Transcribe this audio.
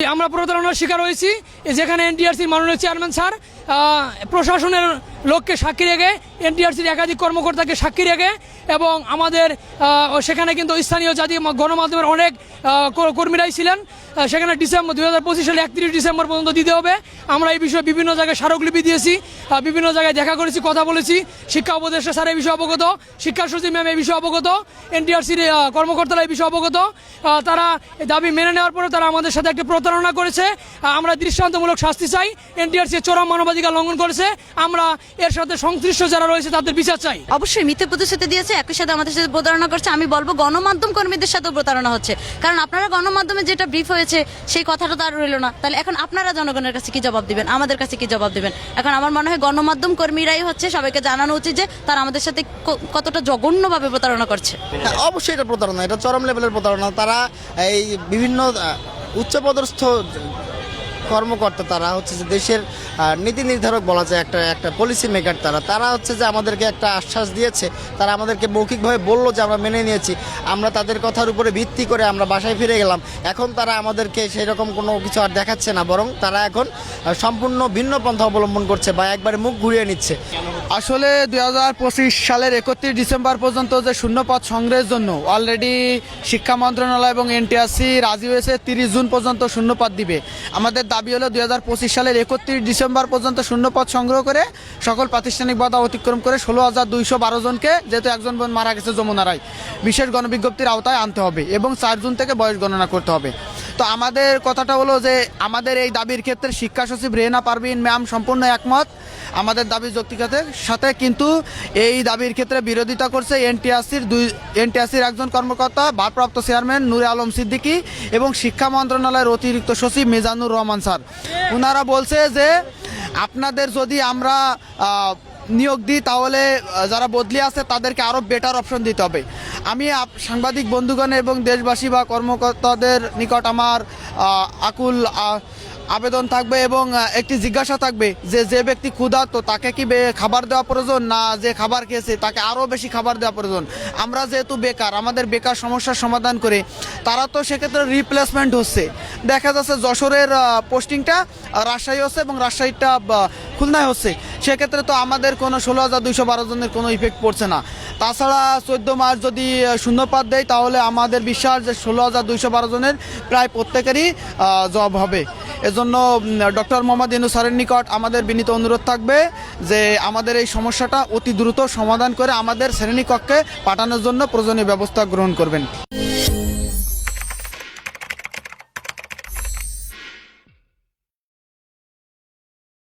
আমরা প্রতারণার শিকার হয়েছি। যেখানে এনটিআরসির মাননীয় চেয়ারম্যান স্যার প্রশাসনের লোককে সাক্ষী রেখে এনটিআরসির একাধিক কর্মকর্তাকে সাক্ষী রেখে এবং আমাদের সেখানে কিন্তু স্থানীয় জাতি গণমাধ্যমের অনেক কর্মীরাই ছিলেন। সেখানে ডিসেম্বর দুই হাজার পঁচিশ সালে একত্রিশ ডিসেম্বর পর্যন্ত দিতে হবে। আমরা এই বিষয়ে বিভিন্ন জায়গায় স্মারকলিপি দিয়েছি বিভিন্ন জায়গায় দেখা করেছি, কথা বলেছি। শিক্ষা উপদেষ্টা স্যার এই বিষয়ে অবগত, শিক্ষা সচিব ম্যাম এই বিষয়ে অবগত এনটিআরসির কর্মকর্তারা এই বিষয়ে অবগত। তারা দাবি মেনে নেওয়ার পরে তারা আমাদের সাথে একটা প্রতারণা করেছে। আমরা দৃষ্টান্তমূলক শাস্তি চাই। এনটিআরসি চরম মানবাধিকার লঙ্ঘন করেছে। আমরা এর সাথে সংশ্লিষ্ট যারা রয়েছে তাদের বিচার চাই। অবশ্যই মিথ্যে প্রতিশ্রুতি দিয়েছে একই সাথে আমাদের সাথে প্রতারণা করছে। আমি বলব গণমাধ্যম কর্মীদের সাথেও প্রতারণা হচ্ছে। কারণ আপনারা গণমাধ্যমে যেটা ব্রিফ হয়েছে সেই কথাটা তো আর রইল না। তাহলে এখন আপনারা জনগণের কাছে কি জবাব দিবেন? আমাদের কাছে কি জবাব দিবেন? এখন আমার মনে হয় গণমাধ্যম কর্মীরাই হচ্ছে সবাইকে জানানো উচিত যে তারা আমাদের সাথে ক- কতটা জঘন্যভাবে প্রতারণা করছে। হ্যাঁ, অবশ্যই এটা প্রতারণা এটা চরম লেভেলের প্রতারণা। তারা এই বিভিন্ন উচ্চপদস্থ কর্মকর্তা তারা হচ্ছে যে দেশের নীতি নির্ধারক বলা যায় একটা একটা পলিসি মেকার তারা। তারা হচ্ছে যে আমাদেরকে একটা আশ্বাস দিয়েছে, তারা আমাদেরকে মৌখিকভাবে বলল যে আমরা মেনে নিয়েছি, আমরা তাদের কথার উপরে ভিত্তি করে আমরা বাসায় ফিরে গেলাম। এখন তারা আমাদেরকে সেই রকম কোনো কিছু আর দেখাচ্ছে না, বরং তারা এখন সম্পূর্ণ ভিন্ন পন্থা অবলম্বন করছে বা একবারে মুখ ঘুরিয়ে নিচ্ছে। আসলে দুই হাজার পঁচিশ সালের একত্রিশ ডিসেম্বর পর্যন্ত যে শূন্যপদ সংগ্রহের জন্য অলরেডি শিক্ষা মন্ত্রণালয় এবং এনটিআরসি রাজি হয়েছে, তিরিশ জুন পর্যন্ত শূন্যপদ দিবে। আমাদের দাবি হলো দুই হাজার পঁচিশ সালের একত্রিশ ডিসেম্বর পর্যন্ত শূন্যপদ সংগ্রহ করে সকল প্রাতিষ্ঠানিক বাধা অতিক্রম করে ষোলো হাজার দুইশো বারো জনকে, যেহেতু একজন বোন মারা গেছে যমুনারায়, বিশেষ গণবিজ্ঞপ্তির আওতায় আনতে হবে এবং চার জুন থেকে বয়স গণনা করতে হবে। তো আমাদের কথাটা হলো যে, আমাদের এই দাবির ক্ষেত্রে শিক্ষা সচিব রেহনা পারভিন ম্যাম সম্পূর্ণ একমত। আমাদের দাবি যৌক্তিকতার সাথে কিন্তু এই দাবির ক্ষেত্রে বিরোধিতা করছে এনটিআরসির দুই, এনটিআরসির একজন কর্মকর্তা, ভারপ্রাপ্ত চেয়ারম্যান নূরে আলম সিদ্দিকী এবং শিক্ষা মন্ত্রণালয়ের অতিরিক্ত সচিব মিজানুর রহমান স্যার। ওনারা বলছে যে আপনাদের যদি আমরা নিয়োগ দিই, তাহলে যারা বদলি আছে, তাদেরকে আরও বেটার অপশন দিতে হবে। আমি সাংবাদিক বন্ধুগণ এবং দেশবাসী বা কর্মকর্তাদের নিকট আমার আকুল আবেদন থাকবে এবং একটি জিজ্ঞাসা থাকবে যে যে ব্যক্তি ক্ষুধার্ত, তাকে কি খাবার দেওয়া প্রয়োজন? না, যে খাবার খেয়েছে, তাকে আরও বেশি খাবার দেওয়া প্রয়োজন। আমরা যেহেতু বেকার, আমাদের বেকার সমস্যার সমাধান করে, তারা তো সেক্ষেত্রে রিপ্লেসমেন্ট হচ্ছে। দেখা যাচ্ছে যশোরের পোস্টিংটা রাজশাহী হচ্ছে এবং রাজশাহীটা খুলনায় হচ্ছে। সেক্ষেত্রে তো আমাদের কোনো ষোলো হাজার দুইশো বারো জনের কোনো ইফেক্ট পড়ছে না। তাছাড়া চোদ্দ মাস যদি শূন্যপাত দেয়, তাহলে আমাদের বিশ্বাস যে ষোলো হাজার দুইশো বারো জনের প্রায় প্রত্যেকেরই জব হবে। এজন্য ডক্টর মোহাম্মদ ইনু স্যারের নিকট আমাদের বিনীত অনুরোধ থাকবে যে আমাদের এই সমস্যাটা অতি দ্রুত সমাধান করে আমাদের শ্রেণীকক্ষে পাঠানোর জন্য প্রয়োজনীয় ব্যবস্থা গ্রহণ করবেন।